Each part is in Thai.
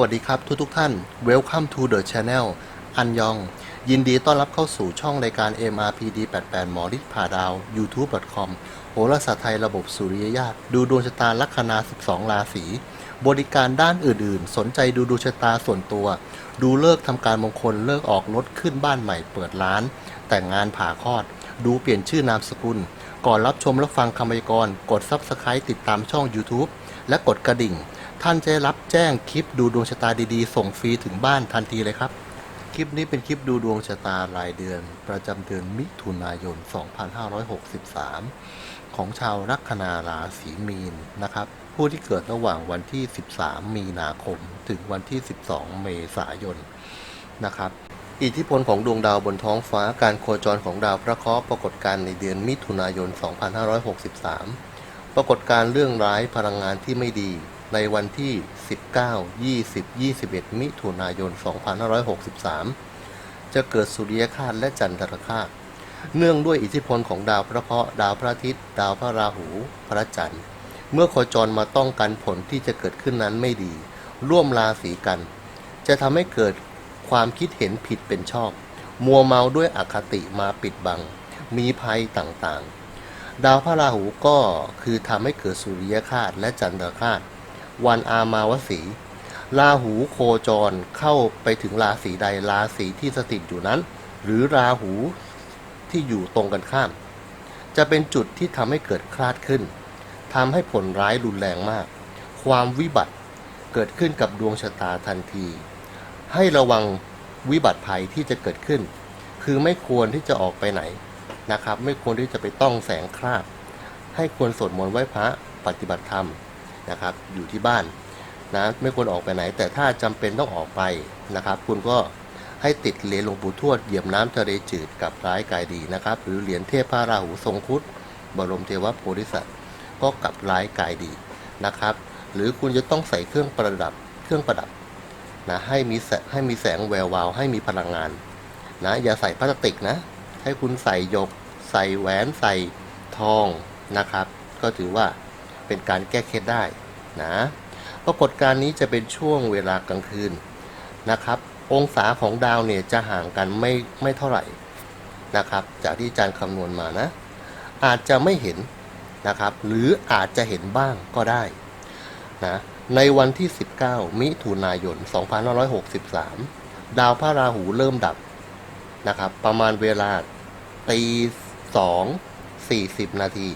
วัสดีครับทุกทุกท่าน Welcome to the channel อันยอง ยินดีต้อนรับเข้าสู่ช่องรายการ MRPD 88หมอฤทธิ์ผ่าดาว youtube.com โหราศาสตร์ไทยระบบสุริยญาตดูดวงชะตาลัคนา 12 ราศี บริการด้านอื่นๆ สนใจดูดวงชะตาส่วนตัว ดูเลิกทำการมงคลเลิกออกรถขึ้นบ้านใหม่เปิดร้าน แต่งงานผ่าคลอด ดูเปลี่ยนชื่อนามสกุล ก่อนรับชมและฟังคำพยากรณ์กด Subscribe ติดตามช่อง YouTube และกดกระดิ่ง ท่านจะได้รับแจ้งคลิปดูดวงชะตาดีๆ ส่งฟรีถึงบ้านทันทีเลยครับ คลิปนี้เป็นคลิปดูดวงชะตารายเดือน ประจำเดือนมิถุนายน 2563 ของชาวลัคนาราศีมีนนะครับ ผู้ที่เกิดระหว่างวันที่ 13 มีนาคม ถึงวันที่ 12 เมษายนนะครับอิทธิพลของดวงดาวบนท้องฟ้าการโคจรของดาวพระเคราะห์ปรากฏการในเดือนมิถุนายน 2563 ปรากฏการเรื่องร้ายพลังงานที่ไม่ดี ในวันที่ 19 20 21 มิถุนายน 2563 จะเกิดสุริยคราสและจันทรคราสเนื่องด้วยอิทธิพลของดาวพระเคราะห์ดาวพระอาทิตย์ ดาวพระราหู พระจันทร์ เมื่อโคจรมาต้องกันผลที่จะเกิดขึ้นนั้นไม่ดี ร่วมราศีกัน จะทำให้เกิดความคิดเห็นผิดเป็นชอบ มัวเมาด้วยอคติมาปิดบัง มีภัยต่างๆ ดาวพระราหูก็คือทำให้เกิดสุริยคราสและจันทรคราส วันอามาวสีราหูโคจรเข้าไปถึงราศีใดราศีที่สถิตอยู่นั้น หรือราหูที่อยู่ตรงกันข้าม จะเป็นจุดที่ทำให้เกิดคลาดขึ้นทำให้ผลร้ายรุนแรงมาก ความวิบัติเกิดขึ้นกับดวงชะตาทันที ให้ระวังวิบัติภัยที่จะเกิดขึ้น คือไม่ควรที่จะออกไปไหนนะครับ ไม่ควรที่จะไปต้องแสงคราบให้ควรสวดมนต์ไหว้พระปฏิบัติธรรม นะครับอยู่ที่บ้านนะไม่ควรออกไปไหน แต่ถ้าจำเป็นต้องออกไปนะครับ คุณก็ให้ติดเหรียญหลวงปู่ทวดเหยียบน้ำทะเลจืดกับร้ายกายดีนะครับ หรือเหรียญเทพพระราหูทรงคุดบรมเทวโพธิสัตว์ก็กับร้ายกายดีนะครับ หรือคุณจะต้องใส่เครื่องประดับเครื่องประดับนะให้มีแสให้มีแสงแวววาวให้มีพลังงานนะอย่าใส่พลาสติกนะ ให้คุณใส่หยก ใส่แหวนใส่ทองนะครับ ก็ถือว่า เป็นการแก้เคล็ดได้นะปรากฏการณ์นี้จะเป็นช่วงเวลากลางคืนนะครับ องศาของดาวเนี่ยจะห่างกันไม่ไม่เท่าไหร่นะครับ จากที่อาจารย์คำนวณมานะ อาจจะไม่เห็นนะครับ หรืออาจจะเห็นบ้างก็ได้นะในวันที่ 19 มิถุนายน 2563 ดาวพระราหูเริ่มดับนะครับ ประมาณเวลาตีสองสี่สิบนาที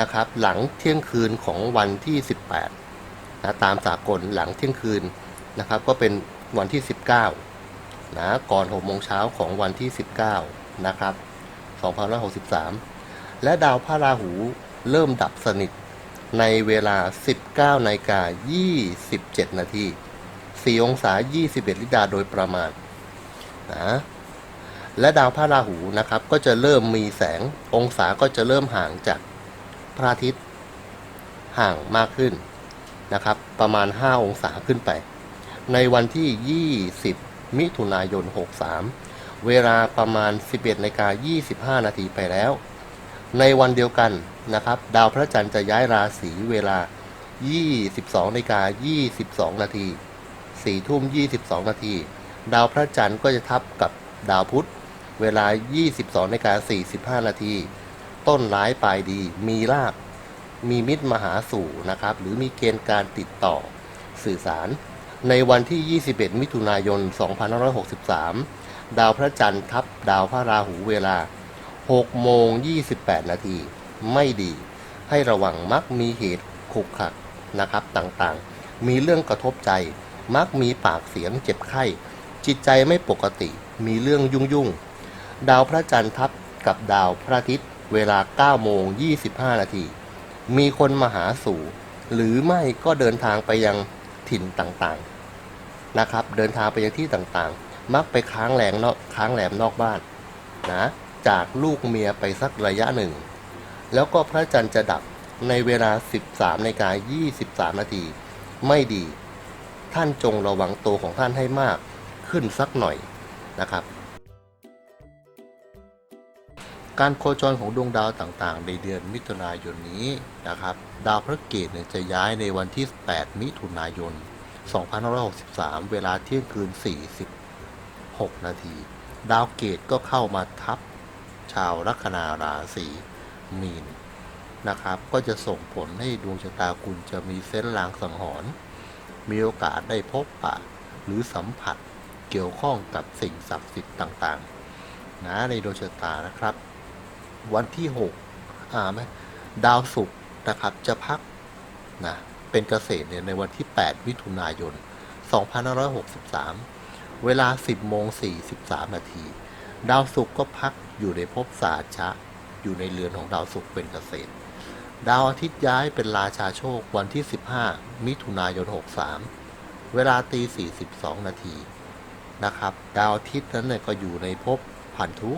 นะครับ หลังเที่ยงคืนของวันที่ 18นะตามสากลหลังเที่ยงคืนนะครับ ก็เป็นวันที่ 19นะก่อน6โมงเช้าของวันที่ 19นะครับ2563 และดาวพระราหูเริ่มดับสนิทในเวลา 19นาฬิกา27 นาที4องศา 21 ลิดาโดยประมาณนะและดาวพระราหูนะครับ ก็จะเริ่มมีแสงองศาก็จะเริ่มห่างจาก พระอาทิตย์ห่างมากขึ้นนะครับ ประมาณ 5 องศาขึ้นไป ในวันที่ 20 มิถุนายน 63 เวลาประมาณ 11นาฬิกา25 นาทีไปแล้ว ในวันเดียวกันนะครับ ดาวพระจันทร์จะย้ายราศีเวลา 22นาฬิกา22 นาที4ทุ่ม 22 นาที ดาวพระจันทร์ก็จะทับกับดาวพุธ เวลา 22นาฬิกา45 นาที ต้นร้ายปลายดี มีลาบมีมิตรมหาสู่นะครับ หรือมีเกณฑ์การติดต่อสื่อสาร ในวันที่ 21 มิถุนายน 2563 ดาวพระจันทร์ทับดาวพระราหูเวลา 6 โมง 28 นาที ไม่ดี ให้ระวังมักมีเหตุขุกขักนะครับต่างๆ มีเรื่องกระทบใจ มักมีปากเสียงเจ็บไข้ จิตใจไม่ปกติ มีเรื่องยุ่งๆดาวพระจันทร์ทับกับดาวพระอาทิตย์ เวลา9โมง25 นาที มีคนมาหาสู่ หรือไม่ก็เดินทางไปยังถิ่นต่างๆนะครับ เดินทางไปยังที่ต่างๆ มักไปค้างแรงนอกค้างแรมนอกบ้านนะ จากลูกเมียไปสักระยะหนึ่ง แล้วก็พระจันทร์จะดับในเวลา 13นกา23 นาที ไม่ดี ท่านจงระวังตัวของท่านให้มากขึ้นสักหน่อยนะครับ การโคจรของดวงดาวต่างๆ ในเดือนมิถุนายนนี้นะครับ ดาวพระเกตเนี่ยจะย้ายในวันที่ 8 มิถุนายน 2563 เวลาเที่ยงคืน 46 นาที ดาวเกตก็เข้ามาทับชาวลัคนาราศีมีนนะครับ ก็จะส่งผลให้ดวงชะตาคุณจะมีเส้นลางสังหรณ์มีโอกาสได้พบปะ หรือสัมผัสเกี่ยวข้องกับสิ่งศักดิ์สิทธิ์ต่างๆ นะในดวงชะตานะครับ วันที่6อ่าไหมดาวศุกร์นะครับจะพักนะเป็นเกษตรเนี่ยในวันที่ 8 มิถุนายน 2563 เวลา 10โมง43 นาที ดาวศุกร์ก็พักอยู่ในภพสาชะ อยู่ในเรือนของดาวศุกร์เป็นเกษตร ดาวอาทิตย์ย้ายเป็นราชาโชควันที่ 15 มิถุนายน 63 เวลาตี 42 นาทีนะครับ ดาวอาทิตย์นั้นเนี่ยก็อยู่ในภพพันธุ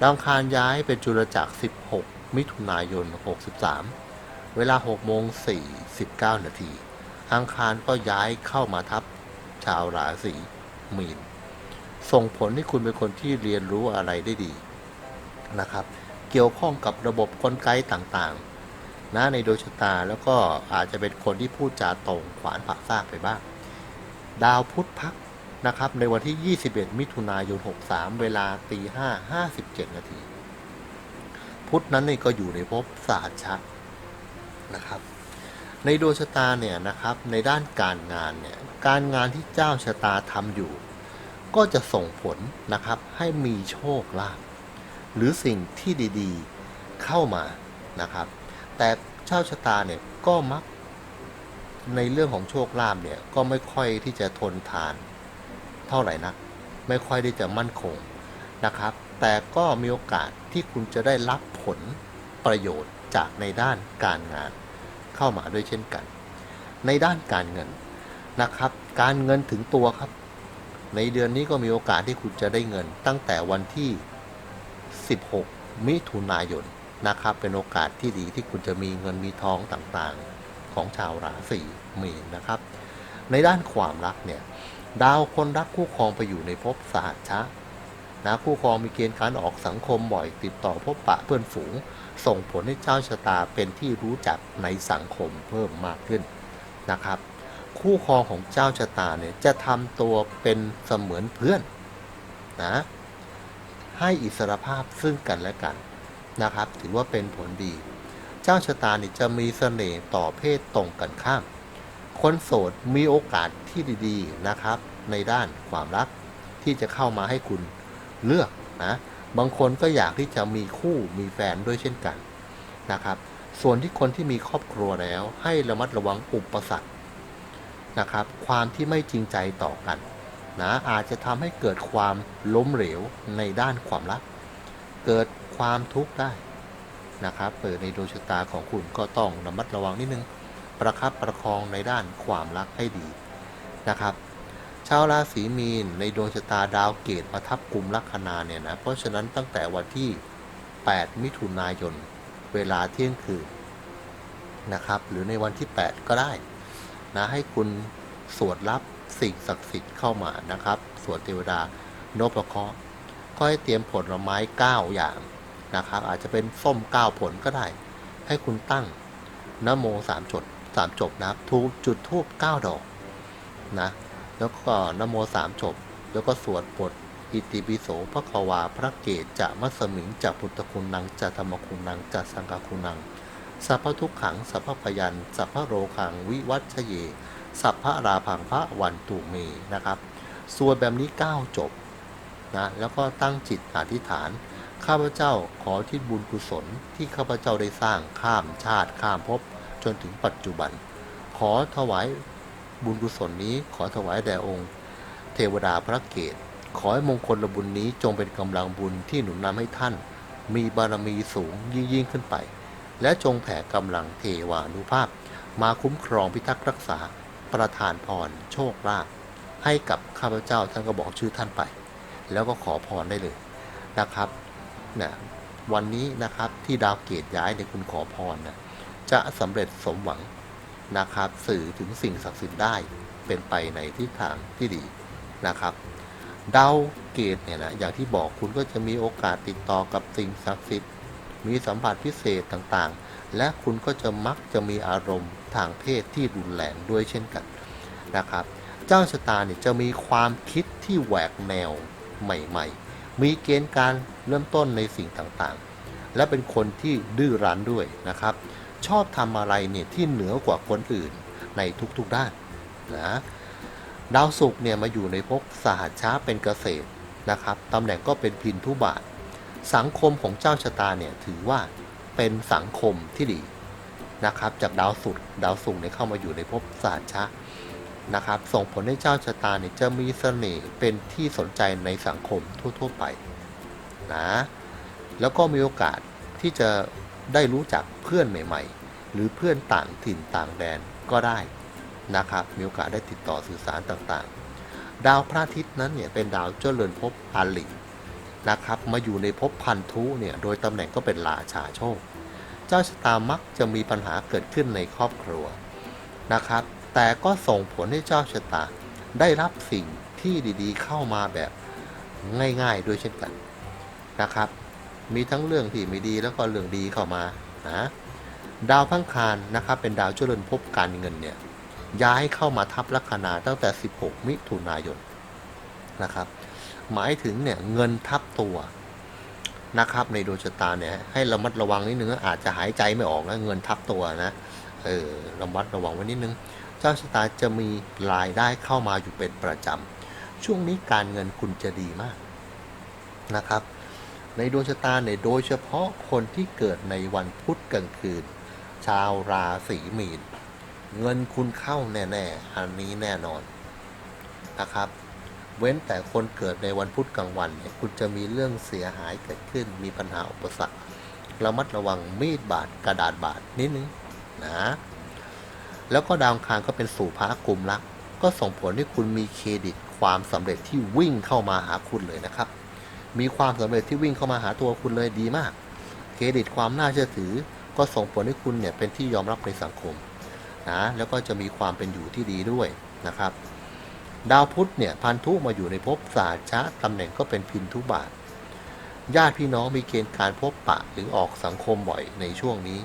ดาวอังคารย้ายเป็นจุลจักร 16 มิถุนายน 63 เวลา6โมง49 นาที อังคารก็ย้ายเข้ามาทับชาวราศีมีน ส่งผลให้คุณเป็นคนที่เรียนรู้อะไรได้ดีนะครับ เกี่ยวข้องกับระบบกลไกต่างๆ นะในโดยชะตาแล้วก็อาจจะเป็นคนที่พูดจาตรงขวานผ่าซากไปบ้าง ดาวพุธพัก นะครับในวันที่ 21 มิถุนายน 63 เวลาตี5 57 นาที พุธนั้นนี่ก็อยู่ในภพสาชะนะครับ ในดวงชะตาเนี่ยนะครับในด้านการงานเนี่ยการงานที่เจ้าชะตาทำอยู่ ก็จะส่งผลนะครับให้มีโชคลาภหรือสิ่งที่ดีๆเข้ามานะครับ แต่เจ้าชะตาเนี่ยก็มักในเรื่องของโชคลาภเนี่ยก็ไม่ค่อยที่จะทนทาน เท่าไหร่นัก ไม่ค่อยที่จะมั่นคงนะครับ แต่ก็มีโอกาสที่คุณจะได้รับผลประโยชน์จากในด้านการงานเข้ามาด้วยเช่นกัน ในด้านการเงินนะครับ การเงินถึงตัวครับ ในเดือนนี้ก็มีโอกาสที่คุณจะได้เงิน ตั้งแต่วันที่ 16 มิถุนายนนะครับ เป็นโอกาสที่ดีที่คุณจะมีเงินมีทองต่างๆ ของชาวราศีมีนนะครับ ในด้านความรักเนี่ย ดาวคนรักคู่ครองไปอยู่ในภพสหัชชะนะคู่ครองมีเกณฑ์การออกสังคมบ่อยติดต่อพบปะเพื่อนฝูง ส่งผลให้เจ้าชะตาเป็นที่รู้จักในสังคมเพิ่มมากขึ้นนะครับ คู่ครองของเจ้าชะตาเนี่ยจะทำตัวเป็นเสมือนเพื่อนนะให้อิสรภาพซึ่งกันและกันนะครับ ถือว่าเป็นผลดี เจ้าชะตาเนี่ยจะมีเสน่ห์ต่อเพศตรงกันข้าม คนโสดมีโอกาสที่ดีๆนะครับ ในด้านความรักที่จะเข้ามาให้คุณเลือกนะบางคนก็อยากที่จะมีคู่มีแฟนด้วยเช่นกันนะครับ ส่วนที่คนที่มีครอบครัวแล้วให้ระมัดระวังอุปสรรคนะครับ ความที่ไม่จริงใจต่อกันนะอาจจะทำให้เกิดความล้มเหลวในด้านความรัก เกิดความทุกข์ได้นะครับเปิดในดวงชะตาของคุณก็ต้องระมัดระวังนิดนึง ประคับประคองในด้านความรักให้ดีนะครับ ชาวราศีมีนในดวงชะตาดาวเกตมาทับกลุ่มลัคนาเนี่ยนะ เพราะฉะนั้นตั้งแต่วันที่ 8 มิถุนายน เวลาเที่ยงคืนนะครับ หรือในวันที่ 8 ก็ได้นะให้คุณสวดรับสิ่งศักดิ์สิทธิ์เข้ามานะครับ สวดเทวดานพเคราะห์ก็ให้เตรียมผลไม้ 9 อย่างนะครับ อาจจะเป็นส้ม 9 ผลก็ได้ ให้คุณตั้งนโมสามจด สามจบนะครับทูจุดทูบเก้าดอกนะแล้วก็นโมสามจบ แล้วก็สวดบทอิติปิโสพระควาพระเกศจะมัสมิงจะพุทธคุณนังจะธรรมคุณนังจะสังฆคุณนังสัพพทุกขังสัพพพยันสัพพโรขังวิวัชเย สัพพราพังพระวันตุเมนะครับสวดแบบนี้ 9 จบนะแล้วก็ตั้งจิตอธิษฐาน ข้าพเจ้าขอที่บุญกุศลที่ข้าพเจ้าได้สร้างข้ามชาติข้ามภพ จนถึงปัจจุบัน ขอถวายบุญกุศลนี้ขอถวายแด่องค์ เทวดาพระเกศขอให้มงคลบุญนี้จงเป็นกำลังบุญที่หนุนนำให้ท่าน มีบารมีสูงยิ่งยิ่งขึ้นไป และจงแผ่กำลังเทวานุภาพ มาคุ้มครองพิทักษ์รักษา ประทานพรโชคลาภให้กับข้าพเจ้าท่านก็บอกชื่อท่านไป แล้วก็ขอพรได้เลยนะครับนะวันนี้นะครับที่ดาวเกตย้ายเนี่ยคุณขอพรนะ จะสำเร็จสมหวังนะครับสื่อถึงสิ่งศักดิ์สิทธิ์ได้เป็นไปในทิศทางที่ดีนะครับดาวเกตเนี่ยนะอย่างที่บอกคุณก็จะมีโอกาสติดต่อกับสิ่งศักดิ์สิทธิ์ มีสัมผัสพิเศษต่างๆ และคุณก็จะมักจะมีอารมณ์ทางเพศที่รุนแรงด้วยเช่นกันนะครับ เจ้าชะตาเนี่ยจะมีความคิดที่แหวกแนวใหม่ๆ มีเกณฑ์การเริ่มต้นในสิ่งต่างๆ และเป็นคนที่ดื้อรั้นด้วยนะครับ ชอบทำอะไรเนี่ยที่เหนือกว่าคนอื่นในทุกๆด้านนะดาวศุกร์เนี่ยมาอยู่ในภพสหัชชาเป็นเกษตรนะครับตำแหน่งก็เป็นพินทุบาท สังคมของเจ้าชะตาเนี่ยถือว่าเป็นสังคมที่ดีนะครับจากดาวศุกร์ดาวศุกร์เนี่ยเข้ามาอยู่ในภพสหัชชานะครับส่งผลให้เจ้าชะตาเนี่ยจะมีเสน่ห์เป็นที่สนใจในสังคมทั่ว ๆ ไปนะแล้วก็มีโอกาสที่จะ ได้รู้จักเพื่อนใหม่ ๆ หรือเพื่อนต่างถิ่นต่างแดนก็ได้นะครับ มีโอกาสได้ติดต่อสื่อสารต่างๆ ดาวพระอาทิตย์นั้นเนี่ยเป็นดาวเจริญภพอาลินะครับ มาอยู่ในภพพันธุเนี่ยโดยตำแหน่งก็เป็นราชาโชค เจ้าชะตามักจะมีปัญหาเกิดขึ้นในครอบครัวนะครับ แต่ก็ส่งผลให้เจ้าชะตาได้รับสิ่งที่ดีๆ เข้ามาแบบง่ายๆด้วยเช่นกันนะครับ มีทั้งเรื่องที่ไม่ดีแล้วก็เรื่องดีเข้ามานะดาวพังคารนะครับเป็นดาวเจริญภพการเงินเนี่ยย้ายเข้ามาทับลัคนาตั้งแต่ 16 มิถุนายนนะครับ หมายถึงเนี่ยเงินทับตัวนะครับในดวงชะตาเนี่ยให้ระมัดระวังนิดนึงอาจจะหายใจไม่ออกนะเงินทับตัวนะเออระมัดระวังไว้นิดนึง เจ้าชะตาจะมีรายได้เข้ามาอยู่เป็นประจำช่วงนี้การเงินคุณจะดีมากนะครับ ในดวงชะตาเนี่ยโดยเฉพาะคนที่เกิดในวันพุธกลางคืน ชาวราศีมีน เงินคุณเข้าแน่ ๆ อันนี้แน่นอนนะครับ เว้นแต่คนเกิดในวันพุธกลางวันเนี่ยคุณจะมีเรื่องเสียหายเกิดขึ้น มีปัญหาอุปสรรคระมัดระวังมีดบาดกระดาษบาดนิดนึงนะ แล้วก็ดาวคารก็เป็นสู่พระกลุ่มรัก ก็ส่งผลให้คุณมีเครดิตความสำเร็จที่วิ่งเข้ามาหาคุณเลยนะครับ มีความสำเร็จที่วิ่งเข้ามาหาตัวคุณเลยดีมาก เครดิตความน่าเชื่อถือ ก็ส่งผลให้คุณเนี่ยเป็นที่ยอมรับในสังคมนะแล้วก็จะมีความเป็นอยู่ที่ดีด้วยนะครับ ดาวพุธเนี่ยพันธุมาอยู่ในภพศาสตร์ชะตำแหน่งก็เป็นพินทุบาท ญาติพี่น้องมีเกณฑ์การพบปะหรือออกสังคมบ่อยในช่วงนี้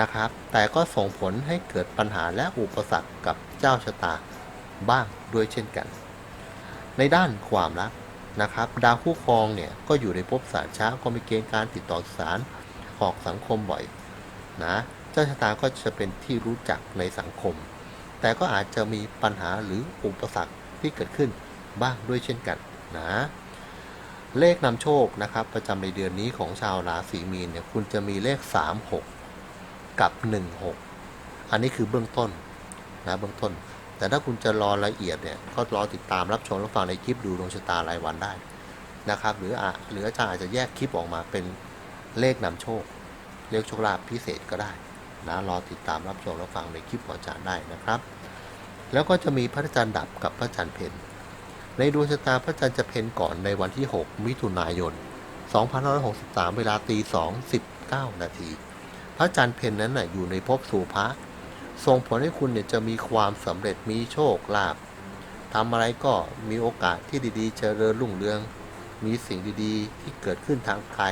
นะครับ แต่ก็ส่งผลให้เกิดปัญหาและอุปสรรคกับเจ้าชะตาบ้างด้วยเช่นกัน ในด้านความรัก นะครับ ดาวคู่ครองเนี่ยก็อยู่ในภพศาสตร์ชะก็มีเกณฑ์การติดต่อสื่อสารออกสังคมบ่อยนะเจ้าชะตาก็จะเป็นที่รู้จักในสังคม แต่ก็อาจจะมีปัญหาหรืออุปสรรคที่เกิดขึ้นบ้างด้วยเช่นกันนะเลขนำโชคนะครับ ประจำในเดือนนี้ของชาวราศีมีนเนี่ยคุณจะมีเลข 36 กับ 16 อันนี้คือเบื้องต้นนะเบื้องต้น แต่ถ้าคุณจะรอละเอียดเนี่ยก็รอติดตามรับชมรับฟังในคลิปดูดวงชะตารายวันได้นะครับ หรืออาหรืออาจารย์อาจจะแยกคลิปออกมาเป็นเลขนำโชค เลขโชคลาภพิเศษก็ได้นะรอติดตามรับชมรับฟังในคลิปของอาจารย์ได้นะครับ แล้วก็จะมีพระจันทร์ดับกับพระจันทร์เพ็ญในดวงชะตาพระจันทร์จะเพ็ญก่อนในวันที่ 6 มิถุนายน 2563 เวลาตี2 19 นาที พระจันทร์เพ็ญนั้นนะอยู่ในภพสู่พระ ส่งผลให้คุณเนี่ยจะมีความสำเร็จมีโชคลาภทำอะไรก็มีโอกาสที่ดีๆเจริญรุ่งเรือง มีสิ่งดีๆ ที่เกิดขึ้นทางไกล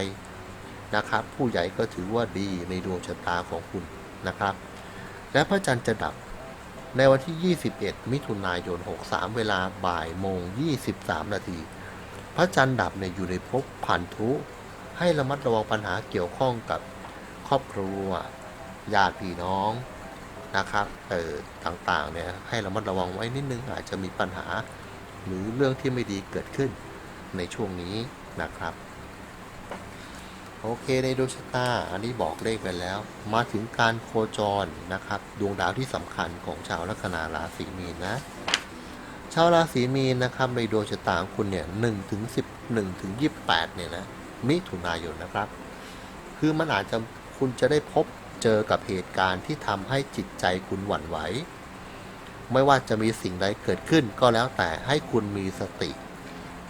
นะครับ ผู้ใหญ่ก็ถือว่าดีในดวงชะตาของคุณนะครับ และพระจันทร์จะดับในวันที่ 21 มิถุนายน 63 เวลาบ่ายโมง 23 นาที พระจันทร์ดับเนี่ยอยู่ในภพพันธุให้ระมัดระวังปัญหาเกี่ยวข้องกับครอบครัวญาติพี่น้อง นะครับเออต่างๆเนี่ยให้ระมัดระวังไว้นิดนึงอาจจะมีปัญหาหรือเรื่องที่ไม่ดีเกิดขึ้นในช่วงนี้นะครับโอเคในดวงชะตาอันนี้บอกเลขไปแล้ว มาถึงการโคจรนะครับ ดวงดาวที่สำคัญของชาวลัคนาราศีมีนนะชาวราศีมีนนะครับในดวงชะตาของคุณเนี่ยหนึ่งถึงสิบหนึ่งถึงยี่สิบแปดเนี่ยนะมิถุนายนนะครับ คือมันอาจจะคุณจะได้พบ เจอกับเหตุการณ์ที่ทำให้จิตใจคุณหวั่นไหว ไม่ว่าจะมีสิ่งใดเกิดขึ้นก็แล้วแต่ให้คุณมีสติ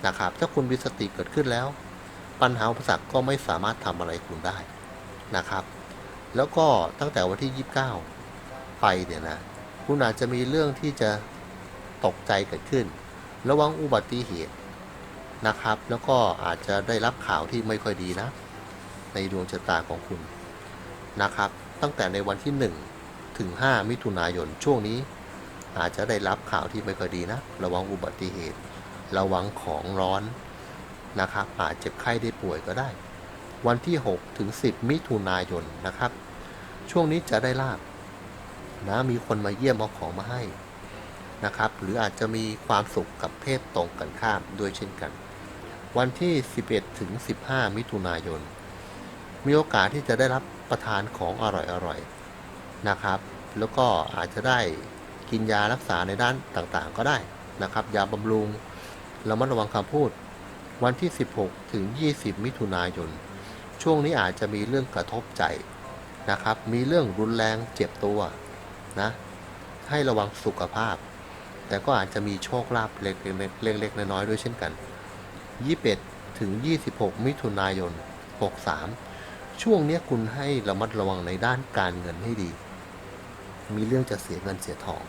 นะครับ ถ้าคุณมีสติเกิดขึ้นแล้ว ปัญหาอุปสรรคก็ไม่สามารถทำอะไรคุณได้นะครับ แล้วก็ตั้งแต่วันที่ 29 ไปเนี่ยนะคุณอาจจะมีเรื่องที่จะตกใจเกิดขึ้น ระวังอุบัติเหตุนะครับ แล้วก็อาจจะได้รับข่าวที่ไม่ค่อยดีนะ ในดวงชะตาของคุณนะครับ ตั้งแต่ในวันที่ 1 ถึง 5 มิถุนายนช่วงนี้ อาจจะได้รับข่าวที่ไม่ค่อยดีนะ ระวังอุบัติเหตุ ระวังของร้อนนะครับอาจเจ็บไข้ได้ป่วยก็ได้ วันที่ 6 ถึง 10 มิถุนายนนะครับ ช่วงนี้จะได้ลาบนะมีคนมาเยี่ยมเอาของมาให้นะครับ หรืออาจจะมีความสุขกับเพศตรงกันข้ามด้วยเช่นกัน วันที่ 11 ถึง 15 มิถุนายน มีโอกาสที่จะได้รับ ประทานของอร่อยๆนะครับ แล้วก็อาจจะได้กินยารักษาในด้านต่างๆ ก็ได้นะครับยาบำรุงระมัดระวังคำพูด วันที่ 16 ถึง 20 มิถุนายน ช่วงนี้อาจจะมีเรื่องกระทบใจนะครับ มีเรื่องรุนแรงเจ็บตัวนะให้ระวังสุขภาพ แต่ก็อาจจะมีโชคลาภเล็กๆเล็กๆน้อยๆด้วยเช่นกัน 21 ถึง 26 มิถุนายน 63 ช่วงนี้คุณให้ระมัดระวังในด้านการเงินให้ดี มีเรื่องจะเสียเงินเสียทอง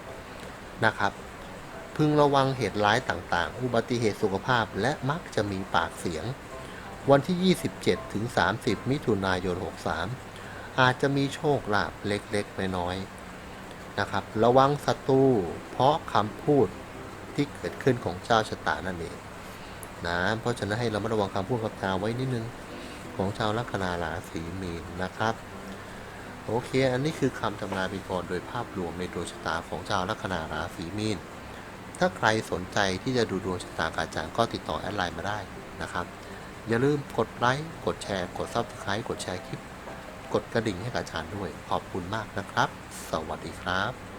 นะครับ พึงระวังเหตุร้ายต่างๆ อุบัติเหตุสุขภาพและมักจะมีปากเสียง วันที่ 27 ถึง 30 มิถุนายน 63 อาจจะมีโชคลาภเล็กๆ น้อยๆนะครับ ระวังศัตรูเพราะคำพูดที่เกิดขึ้นของเจ้าชะตานั่นเองนะเพราะฉะนั้นให้เรามาระวังคำพูดคำจาไว้นิดนึง ของชาวลัคนาราศีมีนนะครับ โอเค อันนี้คือคำทำนายปีกรโดยภาพรวมในดวงชะตาของชาวลัคนาราศีมีน ถ้าใครสนใจที่จะดูดวงชะตากบอาจารย์ก็ติดต่อแอดไลน์มาได้นะครับ อย่าลืมกดไลค์กดแชร์ กดซับสไครต์กดแชร์คลิป กดกระดิ่งให้กับอาจารย์ด้วยขอบคุณมากนะครับ สวัสดีครับ